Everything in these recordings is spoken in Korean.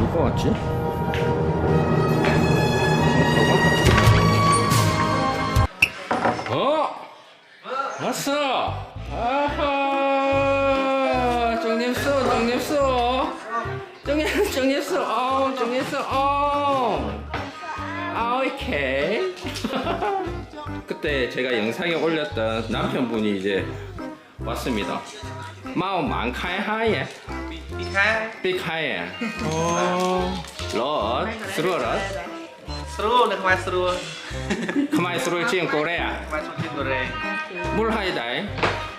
누가 왔지? 어? 왔어! 아하! 정립소, 정립소! 정립, 정립소, 어, 정립소, 어! 아, 오케이. 그때 제가 영상에 올렸던 남편분이 이제 왔습니다. 마음 안开하예. 삐카이 삐카이야 오 롯, 스루 롯 스루 네 그만 스루 그만 스루 지금 고래야 그만 스루 지금 고래 뭘 하이다이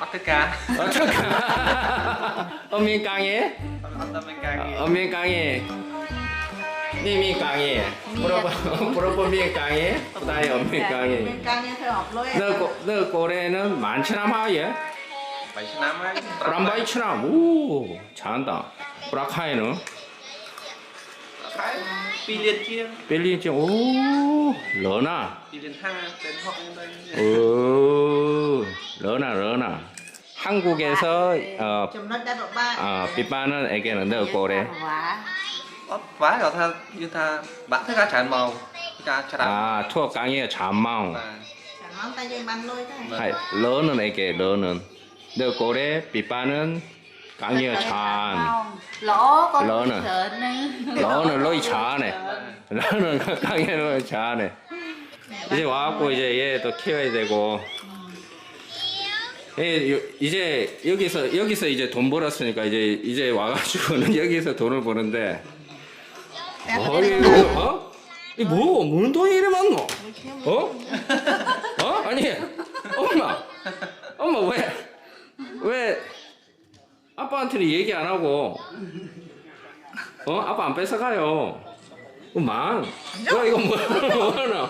어떡하 어떡하 어민 강해 어떤 강해 어민 강해 미미 강해 물어보 물어보 미 강해 그다음에 어민 강해 어민 강해 그 업로에 너 고래는 많지나 마예 람바이 치람 오 잘한다 브라카이는 빌리엔지 오 러나 오 러나 러나 한국에서 어, 어 빗바는 애기는 넣을 거래 quá rồi tha như tha bạn thích cá chả màu cá chả à thua cá như chả màu chả màu ta dùng bàn lôi thôi lớn hơn này kì lớn hơn The 고래 비빠는 강이어 찬. lỗ 너는 너희 자네. 너는 강이어 너희 자네. 이제 와갖고 이제 얘 또 키워야 되고. 예, 이제 여기서 여기서 이제 돈 벌었으니까 이제 이제 와가지고는 여기서 돈을 버는데. 어, 이거, 뭐? 뭔 돈이 이래 많노? 어? 어? 아니, 엄마, 엄마 왜? 아빠한테는 얘기 안 하고. 어? 아빠 안 뺏어가요. 망 야, 이거 뭐 뭐하나?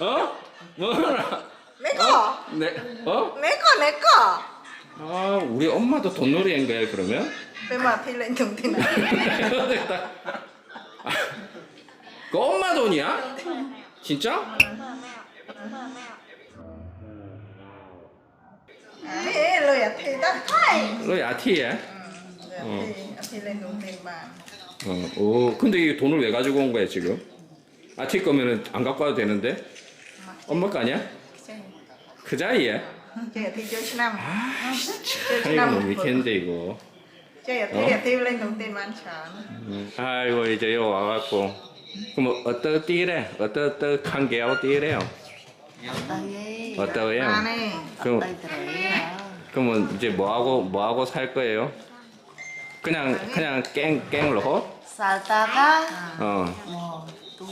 어? 뭐하나? 내꺼 내어? 내꺼 내꺼 아 우리 엄마도 돈놀이 한 거야 그러면? 배마 필렌 정대나? 그 엄마 돈이야? 진짜? 에 러야 태다 하이. 러야 티야 어. 어, 근데 이 돈을 왜 가지고 온 거야 지금? 아티 거면은 안 갖고 와도 되는데? 엄마 거 아니야? 그 자리야? 아, 이거 못 năm. 믿겠는데 이거. 어? 아이고 이제 여기 와갖고 그럼 어떠 띠래? 어떠 어떠 관계하고 띠래요? 어떠요? 그럼 그러면 이제 뭐하고 뭐하고 살 거예요? 그냥 그냥 깽 깽으로. 살다가 어. 뭐 또.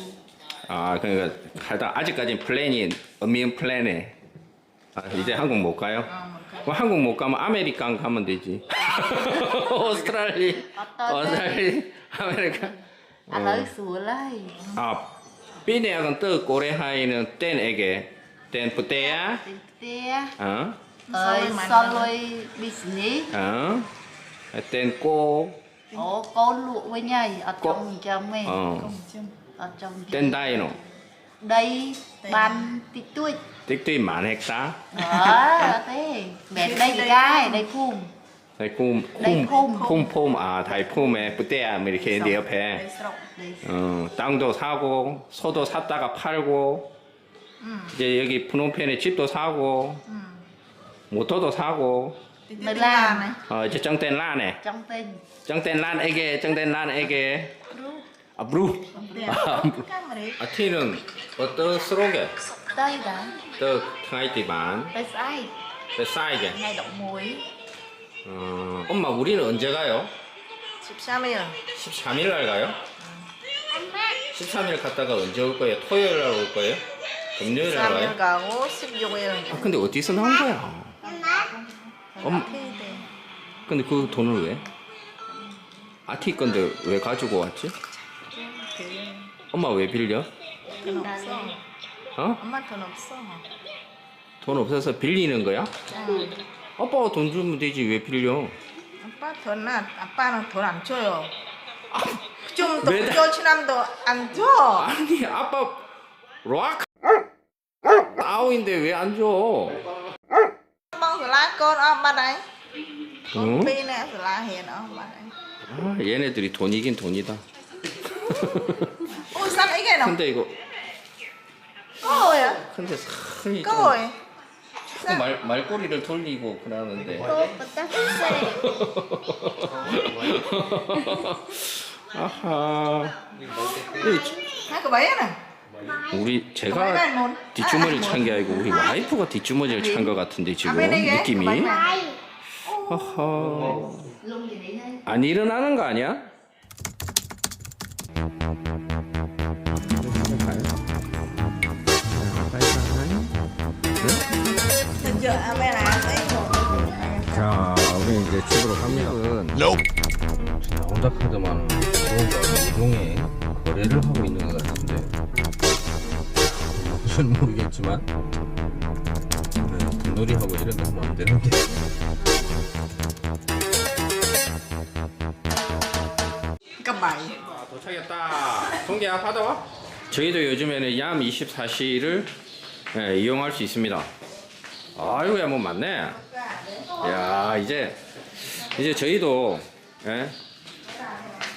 아 그러니까 하다 아직까지 플랜이 어미인 플랜에. 아, 이제 한국 못 가요? 뭐 한국 못 가면 아메리칸 가면 되지. 오스트랄리, 오스트랄리, 아메리칸. À lấy sủa 아, 비네약은 또 고래하이는 땐에게 땐 부대야. Tiếp. 어, Rồi sau lui 어. 땐꼬 ồ có lụa với nhầy ở Có- trong trong mày ờ, ở trong 땐 다이노 đây ban tít tuổi 띡띡 만 헥타 đó thế mẹ đây thì gai đây khum 네, 폼. 폼폼폼 아 다이폼에 뿌떼야 이렇게 내 옆에 đây 어, 땅도 사고 소도 샀다가 팔고 음. 이제 여기 프놈펜에 집도 사고 모터도 사고 Mới làm này. Ờ, cho trong tên la này Trong tên. Trong tên lan ấy kì trong tên lan ấy kìa. 아, 브루. 아, 브루. 아, 티는 어떤 스로게? 떠이다. 떠, 탕아이 띠반. 뱃사이. 뱃사이게. 나이 너무이. 어, 엄마, 우리는 언제 가요? 13일. 13일 날 가요? 13일 갔다가 언제 올 거예요? 토요일 날 올 거예요? 금요일 날 가요? 13일 가고 16일. 아, 근데 어디서 나온 거야? 엄마. 엄... 근데 그 돈을 왜? 아티 건데 왜 가지고 왔지? 엄마 왜 빌려? 돈 없어 어? 엄마 돈 없어 돈 없어서 빌리는 거야? 응. 아빠가 돈 주면 되지 왜 빌려? 아빠 돈은 아빠는 돈 안 줘요 아, 좀더 매달- 쫓이남도 안줘 아니 아빠 로아 아우인데 왜 안 줘? បងសាលាកូនអស់បាត់ហើយក 응? ពីរនាក់សាលាហ៊ានអស់បាត់ហើយ 아, 얘네들이 돈이긴 돈이다. ôi sao ấy cái nào 근데 이거 coi à 근데 살이 좀 coi 자꾸 말 말꼬리를 돌리고 그러는데. Cô bật tắt xe 아하. 이 hai cái bấy nè 우리 제가 뒷주머니를 찬 게 아니고 우리 와이프가 뒷주머니를 찬 것 같은데 지금 느낌이. 허허. Đây 안 일어나는 거 아니야? 자, 우리 이제 집으로 갑니다. 진짜 혼자 카드만 뭔가 이용해 거래를 하고 있는 것 같은데 무슨 모르겠지만 네, 돈놀이 하고 이런 거 하면 안 되는데. bấy 아, 도착했다. 동기야 받아와. 저희도 요즘에는 얌 24시를 예, 이용할 수 있습니다. 아이고야 뭐 많네. 야 이제 이제 저희도 예,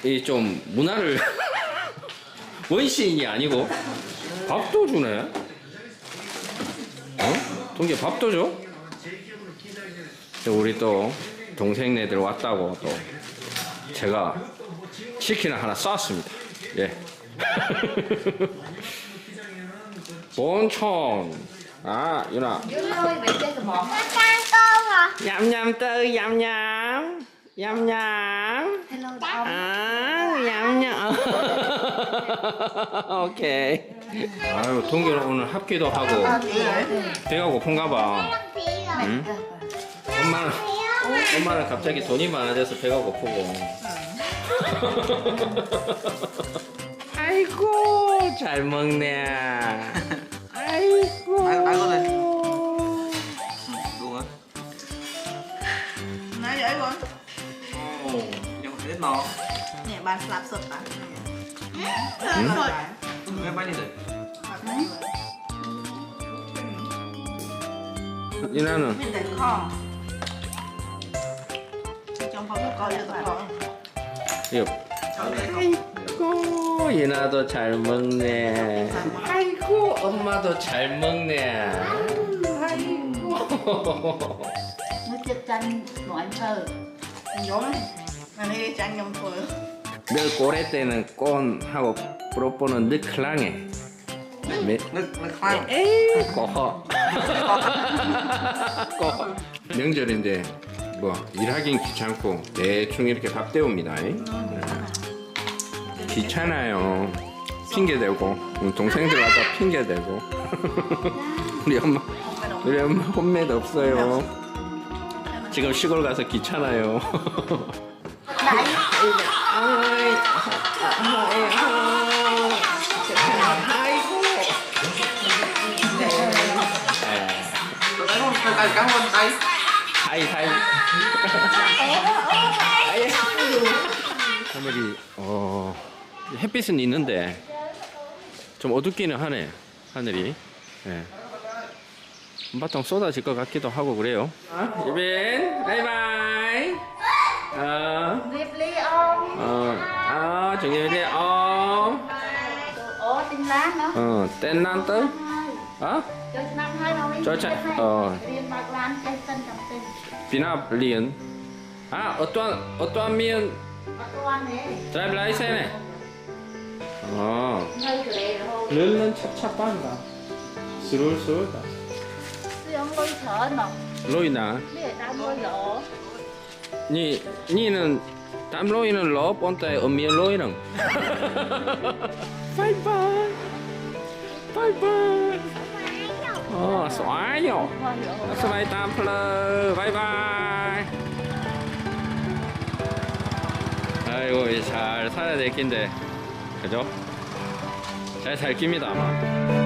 이좀 문화를 원시인이 아니고 밥도 주네. 어? 동기 밥도 줘? 또 우리 또 동생네들 왔다고 또 제가 치킨을 하나 쐈습니다. 예. 본촌. 아, 유나. 얌얌 떠, 얌얌. 얌얌. 아, 얌얌. 오케이. 아유, 동기는 오늘 합기도 하고 배가 고픈가 봐. 응? 엄마는 엄마는 갑자기 돈이 많아져서 배가 고프고. 아이고 잘 먹네. 아이고. Luôn á. nói vậy con Ồ, nhưng mà ít no. nhẹ bàn slap sụt bánh đi được. 이나는 kho 이거. 아이고 이나도 잘 먹네. 아이고 엄마도 잘 먹네. 아이고. Thơ đi trang nhầm phở 너 꼬레 때는 꼰 하고 프로포는 느클랑해. 매- Nước, nước khoan. 에이 꼬허. 꼬허. 명절인데 뭐 일하긴 귀찮고 대충 이렇게 밥 때웁니다. 네. 귀찮아요. 핑계 대고 동생들 와서 핑계 대고 우리 엄마 우리 엄마 혼매도 없어요. 지금 시골 가서 귀찮아요. 하늘이 어 햇빛은 있는데 좀 어둡기는 하네 하늘이. 예. 한바탕 쏟아질 것 같기도 하고 그래요. 이빈 바이바이. 어, 어, 아, 어, Ủa tin lá nữa 어, 땐난 떠? 어? Chơi năm hai thôi Chơi chạy- ờ. Lan tin 비나 리은. 아, 어떠한 어떠한 미은 Bạc quan nè 드라이브 라이센에. 어. 르는 찹찹한다. 스롤스롤다. Thở nè 로이나, lôi lộ 니 니는 땀 로이는 러 본따에 엄미의 로이는. 바이바이. 바이바이. 어, lộ 스마이 땀 플러. 바이바이. 아이고 잘 살아야 될 낀데, 그죠? 잘 살 깁니다 아마.